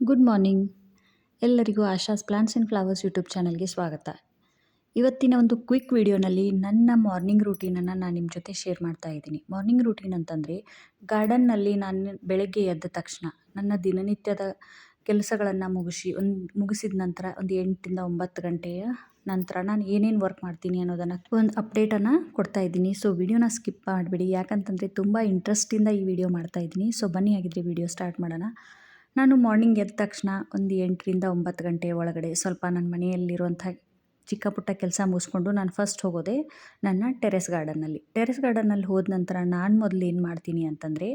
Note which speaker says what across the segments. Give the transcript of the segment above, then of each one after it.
Speaker 1: Good morning. ಎಲ್ಲರಿಗೂ Asha's plants and flowers YouTube ಚಾನಲ್ಗೆ ಸ್ವಾಗತ. ಇವತ್ತಿನ ಒಂದು ಕ್ವಿಕ್ ವಿಡಿಯೋನಲ್ಲಿ ನನ್ನ ಮಾರ್ನಿಂಗ್ ರೂಟೀನನ್ನು ನಾನು ನಿಮ್ಮ ಜೊತೆ ಶೇರ್ ಮಾಡ್ತಾ ಇದ್ದೀನಿ. ಮಾರ್ನಿಂಗ್ ರೂಟೀನ್ ಅಂತಂದರೆ ಗಾರ್ಡನ್ನಲ್ಲಿ ನಾನು ಬೆಳಗ್ಗೆ ಎದ್ದ ತಕ್ಷಣ ನನ್ನ ದಿನನಿತ್ಯದ ಕೆಲಸಗಳನ್ನು ಮುಗಿಸಿ ಒಂದು ಮುಗಿಸಿದ ನಂತರ ಒಂದು ಎಂಟರಿಂದ ಒಂಬತ್ತು ಗಂಟೆಯ ನಂತರ ನಾನು ಏನೇನು ವರ್ಕ್ ಮಾಡ್ತೀನಿ ಅನ್ನೋದನ್ನು ಒಂದು ಅಪ್ಡೇಟನ್ನು ಕೊಡ್ತಾ ಇದ್ದೀನಿ. ಸೊ ವಿಡಿಯೋನ ಸ್ಕಿಪ್ ಮಾಡಿಬಿಡಿ. ಯಾಕಂತಂದರೆ ತುಂಬ ಇಂಟ್ರೆಸ್ಟಿಂದ ಈ ವಿಡಿಯೋ ಮಾಡ್ತಾ ಇದ್ದೀನಿ. ಸೊ ಬನ್ನಿ ಆಗಿದ್ರೆ ವಿಡಿಯೋ ಸ್ಟಾರ್ಟ್ ಮಾಡೋಣ. ನಾನು ಮಾರ್ನಿಂಗ್ ಎದ್ದ ತಕ್ಷಣ ಒಂದು ಎಂಟರಿಂದ ಒಂಬತ್ತು ಗಂಟೆ ಒಳಗಡೆ ಸ್ವಲ್ಪ ನನ್ನ ಮನೆಯಲ್ಲಿರುವಂಥ ಚಿಕ್ಕ ಪುಟ್ಟ ಕೆಲಸ ಮುಗಿಸ್ಕೊಂಡು ನಾನು ಫಸ್ಟ್ ಹೋಗೋದೆ ನನ್ನ ಟೆರೆಸ್ ಗಾರ್ಡನ್ನಲ್ಲಿ ಟೆರೆಸ್ ಗಾರ್ಡನ್ನಲ್ಲಿ ಹೋದ ನಂತರ ನಾನು ಮೊದಲು ಏನು ಮಾಡ್ತೀನಿ ಅಂತಂದರೆ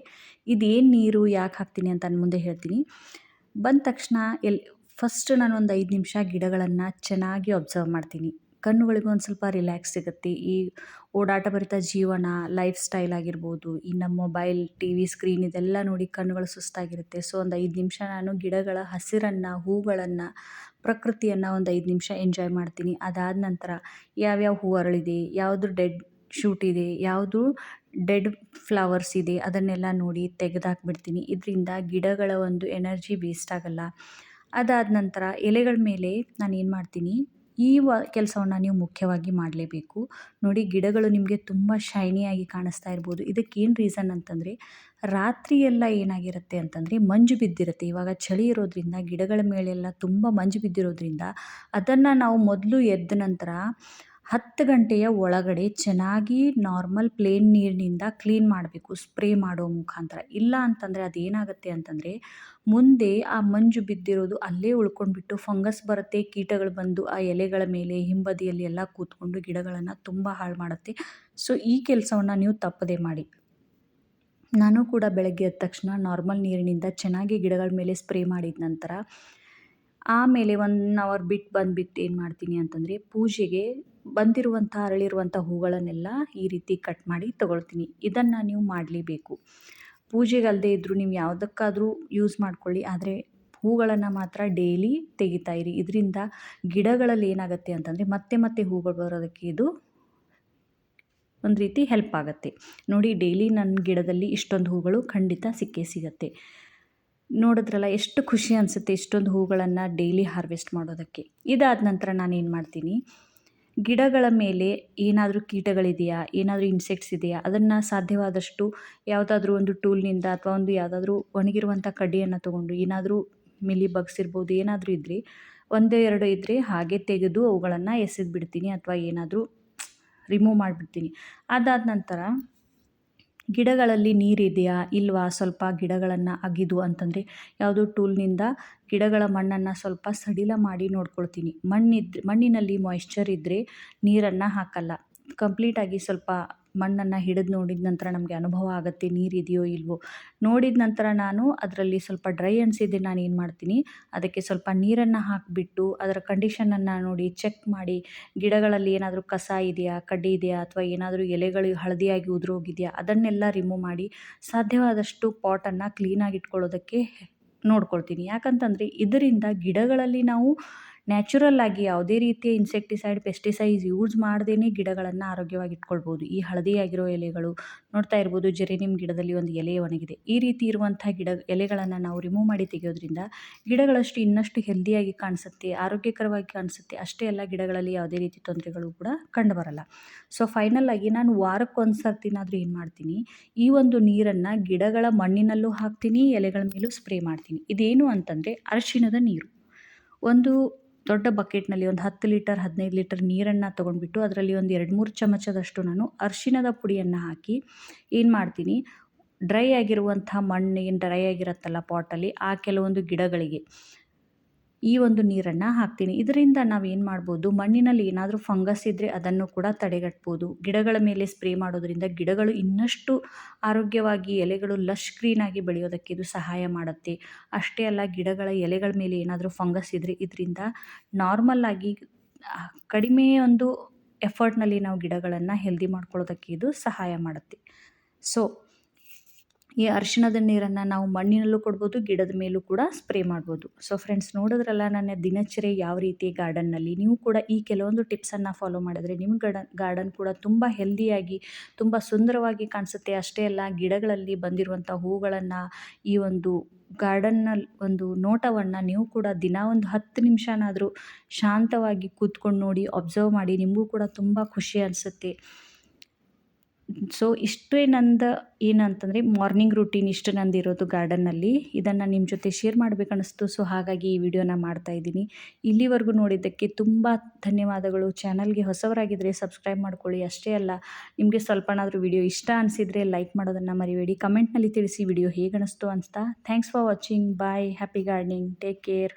Speaker 1: ಇದೇನು ನೀರು, ಯಾಕೆ ಹಾಕ್ತೀನಿ ಅಂತ ನಾನು ಮುಂದೆ ಹೇಳ್ತೀನಿ. ಬಂದ ತಕ್ಷಣ ಎಲ್ಲಿ ಫಸ್ಟ್ ನಾನು ಒಂದು ಐದು ನಿಮಿಷ ಗಿಡಗಳನ್ನು ಚೆನ್ನಾಗಿ ಅಬ್ಸರ್ವ್ ಮಾಡ್ತೀನಿ. ಕಣ್ಣುಗಳಿಗೂ ಒಂದು ಸ್ವಲ್ಪ ರಿಲ್ಯಾಕ್ಸ್ ಸಿಗುತ್ತೆ. ಈ ಓಡಾಟ ಭರಿತ ಜೀವನ ಲೈಫ್ ಸ್ಟೈಲ್ ಆಗಿರ್ಬೋದು, ಈ ನಮ್ಮ ಮೊಬೈಲ್ ಟಿ ವಿ ಸ್ಕ್ರೀನ್ ಇದೆಲ್ಲ ನೋಡಿ ಕಣ್ಣುಗಳು ಸುಸ್ತಾಗಿರುತ್ತೆ. ಸೊ ಒಂದು ಐದು ನಿಮಿಷ ನಾನು ಗಿಡಗಳ ಹಸಿರನ್ನು, ಹೂಗಳನ್ನು, ಪ್ರಕೃತಿಯನ್ನು ಒಂದು ಐದು ನಿಮಿಷ ಎಂಜಾಯ್ ಮಾಡ್ತೀನಿ. ಅದಾದ ನಂತರ ಯಾವ್ಯಾವ ಹೂ ಅರಳಿದೆ, ಯಾವುದು ಡೆಡ್ ಶೂಟ್ ಇದೆ, ಯಾವುದು ಡೆಡ್ ಫ್ಲವರ್ಸ್ ಇದೆ, ಅದನ್ನೆಲ್ಲ ನೋಡಿ ತೆಗೆದಾಕ್ಬಿಡ್ತೀನಿ. ಇದರಿಂದ ಗಿಡಗಳ ಒಂದು ಎನರ್ಜಿ ವೇಸ್ಟ್ ಆಗಲ್ಲ. ಅದಾದ ನಂತರ ಎಲೆಗಳ ಮೇಲೆ ನಾನು ಏನು ಮಾಡ್ತೀನಿ ಈ ವ ಕೆಲಸವನ್ನು ನೀವು ಮುಖ್ಯವಾಗಿ ಮಾಡಲೇಬೇಕು. ನೋಡಿ ಗಿಡಗಳು ನಿಮಗೆ ತುಂಬ ಶೈನಿಯಾಗಿ ಕಾಣಿಸ್ತಾ ಇರ್ಬೋದು. ಇದಕ್ಕೇನು ರೀಸನ್ ಅಂತಂದರೆ ರಾತ್ರಿ ಎಲ್ಲ ಏನಾಗಿರುತ್ತೆ ಅಂತಂದರೆ ಮಂಜು ಬಿದ್ದಿರುತ್ತೆ. ಇವಾಗ ಚಳಿ ಇರೋದ್ರಿಂದ, ಗಿಡಗಳ ಮೇಲೆಲ್ಲ ತುಂಬ ಮಂಜು ಬಿದ್ದಿರೋದ್ರಿಂದ, ಅದನ್ನು ನಾವು ಮೊದಲು ಎದ್ದ ನಂತರ ಹತ್ತು ಗಂಟೆಯ ಒಳಗಡೆ ಚೆನ್ನಾಗಿ ನಾರ್ಮಲ್ ಪ್ಲೇನ್ ನೀರಿನಿಂದ ಕ್ಲೀನ್ ಮಾಡಬೇಕು ಸ್ಪ್ರೇ ಮಾಡೋ ಮುಖಾಂತರ. ಇಲ್ಲ ಅಂತಂದರೆ ಅದೇನಾಗುತ್ತೆ ಅಂತಂದರೆ ಮುಂದೆ ಆ ಮಂಜು ಬಿದ್ದಿರೋದು ಅಲ್ಲೇ ಉಳ್ಕೊಂಡ್ಬಿಟ್ಟು ಫಂಗಸ್ ಬರುತ್ತೆ, ಕೀಟಗಳು ಬಂದು ಆ ಎಲೆಗಳ ಮೇಲೆ, ಹಿಂಬದಿಯಲ್ಲಿ ಎಲ್ಲ ಕೂತ್ಕೊಂಡು ಗಿಡಗಳನ್ನು ತುಂಬ ಹಾಳು ಮಾಡುತ್ತೆ. ಸೊ ಈ ಕೆಲಸವನ್ನು ನೀವು ತಪ್ಪದೇ ಮಾಡಿ. ನಾನು ಕೂಡ ಬೆಳಗ್ಗೆ ಎದ್ದ ತಕ್ಷಣ ನಾರ್ಮಲ್ ನೀರಿನಿಂದ ಚೆನ್ನಾಗಿ ಗಿಡಗಳ ಮೇಲೆ ಸ್ಪ್ರೇ ಮಾಡಿದ ನಂತರ ಆಮೇಲೆ ಒನ್ ಅವರ್ ಬಿಟ್ಟು ಬಂದುಬಿಟ್ಟು ಏನು ಮಾಡ್ತೀನಿ ಅಂತಂದರೆ ಪೂಜೆಗೆ ಬಂದಿರುವಂಥ ಅರಳಿರುವಂಥ ಹೂಗಳನ್ನೆಲ್ಲ ಈ ರೀತಿ ಕಟ್ ಮಾಡಿ ತಗೊಳ್ತೀನಿ. ಇದನ್ನು ನೀವು ಮಾಡಲೇಬೇಕು. ಪೂಜೆಗಲ್ಲದೆ ಇದ್ದರೂ ನೀವು ಯಾವುದಕ್ಕಾದರೂ ಯೂಸ್ ಮಾಡ್ಕೊಳ್ಳಿ. ಆದರೆ ಹೂಗಳನ್ನು ಮಾತ್ರ ಡೈಲಿ ತೆಗಿತಾ ಇರಿ. ಇದರಿಂದ ಗಿಡಗಳಲ್ಲಿ ಏನಾಗುತ್ತೆ ಅಂತಂದರೆ ಮತ್ತೆ ಮತ್ತೆ ಹೂಗಳು ಬರೋದಕ್ಕೆ ಇದು ಒಂದು ರೀತಿ ಹೆಲ್ಪ್ ಆಗುತ್ತೆ. ನೋಡಿ ಡೈಲಿ ನನ್ನ ಗಿಡದಲ್ಲಿ ಇಷ್ಟೊಂದು ಹೂಗಳು ಖಂಡಿತ ಸಿಕ್ಕೇ ಸಿಗುತ್ತೆ. ನೋಡಿದ್ರಲ್ಲ, ಎಷ್ಟು ಖುಷಿ ಅನಿಸುತ್ತೆ ಇಷ್ಟೊಂದು ಹೂಗಳನ್ನು ಡೈಲಿ ಹಾರ್ವೆಸ್ಟ್ ಮಾಡೋದಕ್ಕೆ. ಇದಾದ ನಂತರ ನಾನು ಏನು ಮಾಡ್ತೀನಿ? ಗಿಡಗಳ ಮೇಲೆ ಏನಾದರೂ ಕೀಟಗಳಿದೆಯಾ? ಏನಾದರೂ ಇನ್ಸೆಕ್ಟ್ಸ್ ಇದೆಯಾ? ಅದನ್ನು ಸಾಧ್ಯವಾದಷ್ಟು ಯಾವುದಾದ್ರೂ ಒಂದು ಟೂಲ್ನಿಂದ ಅಥವಾ ಒಂದು ಯಾವುದಾದ್ರೂ ಒಣಗಿರುವಂಥ ಕಡ್ಡಿಯನ್ನು ತೊಗೊಂಡು ಏನಾದರೂ ಮಿಲಿ ಬಗ್ಸ್ ಇರ್ಬೋದು, ಏನಾದರೂ ಇದ್ದರೆ ಒಂದೇ ಎರಡು ಇದ್ದರೆ ಹಾಗೆ ತೆಗೆದು ಅವುಗಳನ್ನು ಎಸೆದು ಬಿಡ್ತೀನಿ ಅಥವಾ ಏನಾದರೂ ರಿಮೂವ್ ಮಾಡಿಬಿಡ್ತೀನಿ. ಅದಾದ ನಂತರ ಗಿಡಗಳಲ್ಲಿ ನೀರಿದೆಯಾ ಇಲ್ವಾ ಸ್ವಲ್ಪ ಗಿಡಗಳನ್ನು ಅಗಿದು ಅಂತಂದರೆ ಯಾವುದೋ ಟೂಲ್ನಿಂದ ಗಿಡಗಳ ಮಣ್ಣನ್ನು ಸ್ವಲ್ಪ ಸಡಿಲ ಮಾಡಿ ನೋಡ್ಕೊಳ್ತೀನಿ. ಮಣ್ಣಿದ್ರೆ ಮಣ್ಣಿನಲ್ಲಿ ಮಾಯ್ಶ್ಚರ್ ಇದ್ದರೆ ನೀರನ್ನು ಹಾಕಲ್ಲ. ಕಂಪ್ಲೀಟಾಗಿ ಸ್ವಲ್ಪ ಮಣ್ಣನ್ನು ಹಿಡಿದು ನೋಡಿದ ನಂತರ ನಮಗೆ ಅನುಭವ ಆಗುತ್ತೆ ನೀರಿದೆಯೋ ಇಲ್ವೋ. ನೋಡಿದ ನಂತರ ನಾನು ಅದರಲ್ಲಿ ಸ್ವಲ್ಪ ಡ್ರೈ ಅನಿಸಿದ್ದೆ ನಾನು ಏನು ಮಾಡ್ತೀನಿ, ಅದಕ್ಕೆ ಸ್ವಲ್ಪ ನೀರನ್ನು ಹಾಕಿಬಿಟ್ಟು ಅದರ ಕಂಡೀಷನನ್ನು ನೋಡಿ ಚೆಕ್ ಮಾಡಿ, ಗಿಡಗಳಲ್ಲಿ ಏನಾದರೂ ಕಸ ಇದೆಯಾ, ಕಡ್ಡಿ ಇದೆಯಾ, ಅಥವಾ ಏನಾದರೂ ಎಲೆಗಳು ಹಳದಿಯಾಗಿ ಉದುರೋಗಿದೆಯಾ, ಅದನ್ನೆಲ್ಲ ರಿಮೂವ್ ಮಾಡಿ ಸಾಧ್ಯವಾದಷ್ಟು ಪಾಟನ್ನು ಕ್ಲೀನಾಗಿ ಇಟ್ಕೊಳ್ಳೋದಕ್ಕೆ ನೋಡ್ಕೊಳ್ತೀನಿ. ಯಾಕಂತಂದರೆ ಇದರಿಂದ ಗಿಡಗಳಲ್ಲಿ ನಾವು ನ್ಯಾಚುರಲ್ ಆಗಿ ಯಾವುದೇ ರೀತಿಯ ಇನ್ಸೆಕ್ಟಿಸೈಡ್, ಪೆಸ್ಟಿಸೈಡ್ಸ್ ಯೂಸ್ ಮಾಡದೇ ಗಿಡಗಳನ್ನು ಆರೋಗ್ಯವಾಗಿ ಇಟ್ಕೊಳ್ಬೋದು ಈ ಹಳದಿಯಾಗಿರೋ ಎಲೆಗಳು ನೋಡ್ತಾ ಇರ್ಬೋದು ಜೆರೆನಿಮ್ ಗಿಡದಲ್ಲಿ ಒಂದು ಎಲೆ ಒಣಗಿದೆ. ಈ ರೀತಿ ಇರುವಂಥ ಗಿಡ, ಎಲೆಗಳನ್ನು ನಾವು ರಿಮೂವ್ ಮಾಡಿ ತೆಗೆಯೋದ್ರಿಂದ ಗಿಡಗಳಷ್ಟು ಇನ್ನಷ್ಟು ಹೆಲ್ದಿಯಾಗಿ ಕಾಣಿಸುತ್ತೆ, ಆರೋಗ್ಯಕರವಾಗಿ ಕಾಣಿಸುತ್ತೆ. ಅಷ್ಟೇ ಅಲ್ಲ, ಗಿಡಗಳಲ್ಲಿ ಯಾವುದೇ ರೀತಿ ತೊಂದರೆಗಳು ಕೂಡ ಕಂಡುಬರಲ್ಲ. ಸೊ ಫೈನಲ್ ಆಗಿ ನಾನು ವಾರಕ್ಕೊಂದು ಸರ್ತಿನಾದರೂ ಏನು ಮಾಡ್ತೀನಿ? ಈ ಒಂದು ನೀರನ್ನು ಗಿಡಗಳ ಮಣ್ಣಿನಲ್ಲೂ ಹಾಕ್ತೀನಿ, ಎಲೆಗಳ ಮೇಲೂ ಸ್ಪ್ರೇ ಮಾಡ್ತೀನಿ. ಇದೇನು ಅಂತಂದರೆ ಅರಿಶಿಣದ ನೀರು. ಒಂದು ದೊಡ್ಡ ಬಕೆಟ್ನಲ್ಲಿ ಒಂದು ಹತ್ತು ಲೀಟರ್, ಹದಿನೈದು ಲೀಟರ್ ನೀರನ್ನು ತೊಗೊಂಡ್ಬಿಟ್ಟು ಅದರಲ್ಲಿ ಒಂದು ಎರಡು ಮೂರು ಚಮಚದಷ್ಟು ನಾನು ಅರಿಶಿಣದ ಪುಡಿಯನ್ನು ಹಾಕಿ ಏನು ಮಾಡ್ತೀನಿ, ಡ್ರೈ ಆಗಿರುವಂಥ ಮಣ್ಣು ಏನು ಡ್ರೈ ಆಗಿರುತ್ತಲ್ಲ ಪಾಟಲ್ಲಿ ಆ ಕೆಲವೊಂದು ಗಿಡಗಳಿಗೆ ಈ ಒಂದು ನೀರನ್ನು ಹಾಕ್ತೀನಿ. ಇದರಿಂದ ನಾವು ಏನು ಮಾಡ್ಬೋದು, ಮಣ್ಣಿನಲ್ಲಿ ಏನಾದರೂ ಫಂಗಸ್ ಇದ್ದರೆ ಅದನ್ನು ಕೂಡ ತಡೆಗಟ್ಬೋದು. ಗಿಡಗಳ ಮೇಲೆ ಸ್ಪ್ರೇ ಮಾಡೋದರಿಂದ ಗಿಡಗಳು ಇನ್ನಷ್ಟು ಆರೋಗ್ಯವಾಗಿ ಎಲೆಗಳು ಲಶ್ ಗ್ರೀನಾಗಿ ಬೆಳೆಯೋದಕ್ಕೆ ಇದು ಸಹಾಯ ಮಾಡುತ್ತೆ. ಅಷ್ಟೇ ಅಲ್ಲ, ಗಿಡಗಳ ಎಲೆಗಳ ಮೇಲೆ ಏನಾದರೂ ಫಂಗಸ್ ಇದ್ದರೆ ಇದರಿಂದ ನಾರ್ಮಲ್ಲಾಗಿ ಕಡಿಮೆ ಒಂದು ಎಫರ್ಟ್ನಲ್ಲಿ ನಾವು ಗಿಡಗಳನ್ನು ಹೆಲ್ದಿ ಮಾಡ್ಕೊಳ್ಳೋದಕ್ಕೆ ಇದು ಸಹಾಯ ಮಾಡುತ್ತೆ. ಸೊ ಈ ಅರಿಶಿಣದ ನೀರನ್ನು ನಾವು ಮಣ್ಣಿನಲ್ಲೂ ಕೊಡ್ಬೋದು, ಗಿಡದ ಮೇಲೂ ಕೂಡ ಸ್ಪ್ರೇ ಮಾಡ್ಬೋದು. ಸೊ ಫ್ರೆಂಡ್ಸ್ ನೋಡಿದ್ರಲ್ಲ, ನನ್ನ ದಿನಚರಿ ಯಾವ ರೀತಿ ಗಾರ್ಡನ್ನಲ್ಲಿ ನೀವು ಕೂಡ ಈ ಕೆಲವೊಂದು ಟಿಪ್ಸನ್ನು ಫಾಲೋ ಮಾಡಿದ್ರೆ ನಿಮ್ಮ ಗಾರ್ಡನ್ ಗಾರ್ಡನ್ ಕೂಡ ತುಂಬ ಹೆಲ್ದಿಯಾಗಿ ತುಂಬ ಸುಂದರವಾಗಿ ಕಾಣಿಸುತ್ತೆ. ಅಷ್ಟೇ ಅಲ್ಲ, ಗಿಡಗಳಲ್ಲಿ ಬಂದಿರುವಂಥ ಹೂಗಳನ್ನು, ಈ ಒಂದು ಗಾರ್ಡನ್ನಲ್ಲಿ ಒಂದು ನೋಟವನ್ನು ನೀವು ಕೂಡ ದಿನ ಒಂದು ಹತ್ತು ನಿಮಿಷನಾದರೂ ಶಾಂತವಾಗಿ ಕೂತ್ಕೊಂಡು ನೋಡಿ ಅಬ್ಸರ್ವ್ ಮಾಡಿ, ನಿಮಗೂ ಕೂಡ ತುಂಬ ಖುಷಿ ಅನಿಸುತ್ತೆ. ಸೊ ಇಷ್ಟೇ ನಂದು ಏನಂತಂದರೆ ಮಾರ್ನಿಂಗ್ ರುಟೀನ್ ಇಷ್ಟು ನಂದು ಇರೋದು ಗಾರ್ಡನ್ನಲ್ಲಿ ಇದನ್ನು ನಿಮ್ಮ ಜೊತೆ ಶೇರ್ ಮಾಡಬೇಕನ್ನಿಸ್ತು. ಸೊ ಹಾಗಾಗಿ ಈ ವಿಡಿಯೋನ ಮಾಡ್ತಾ ಮಾಡ್ತಾಯಿದ್ದೀನಿ ಇಲ್ಲಿವರೆಗೂ ನೋಡಿದ್ದಕ್ಕೆ ತುಂಬ ಧನ್ಯವಾದಗಳು. ಚಾನಲ್ಗೆ ಹೊಸವರಾಗಿದ್ದರೆ ಸಬ್ಸ್ಕ್ರೈಬ್ ಮಾಡ್ಕೊಳ್ಳಿ. ಅಷ್ಟೇ ಅಲ್ಲ, ನಿಮಗೆ ಸ್ವಲ್ಪನಾದರೂ ವಿಡಿಯೋ ಇಷ್ಟ ಅನಿಸಿದರೆ ಲೈಕ್ ಮಾಡೋದನ್ನು ಮರಿಬೇಡಿ. ಕಮೆಂಟ್ನಲ್ಲಿ ತಿಳಿಸಿ ವಿಡಿಯೋ ಹೇಗೆ ಅನಿಸ್ತು ಅಂತ. Thanks for watching bye happy gardening take care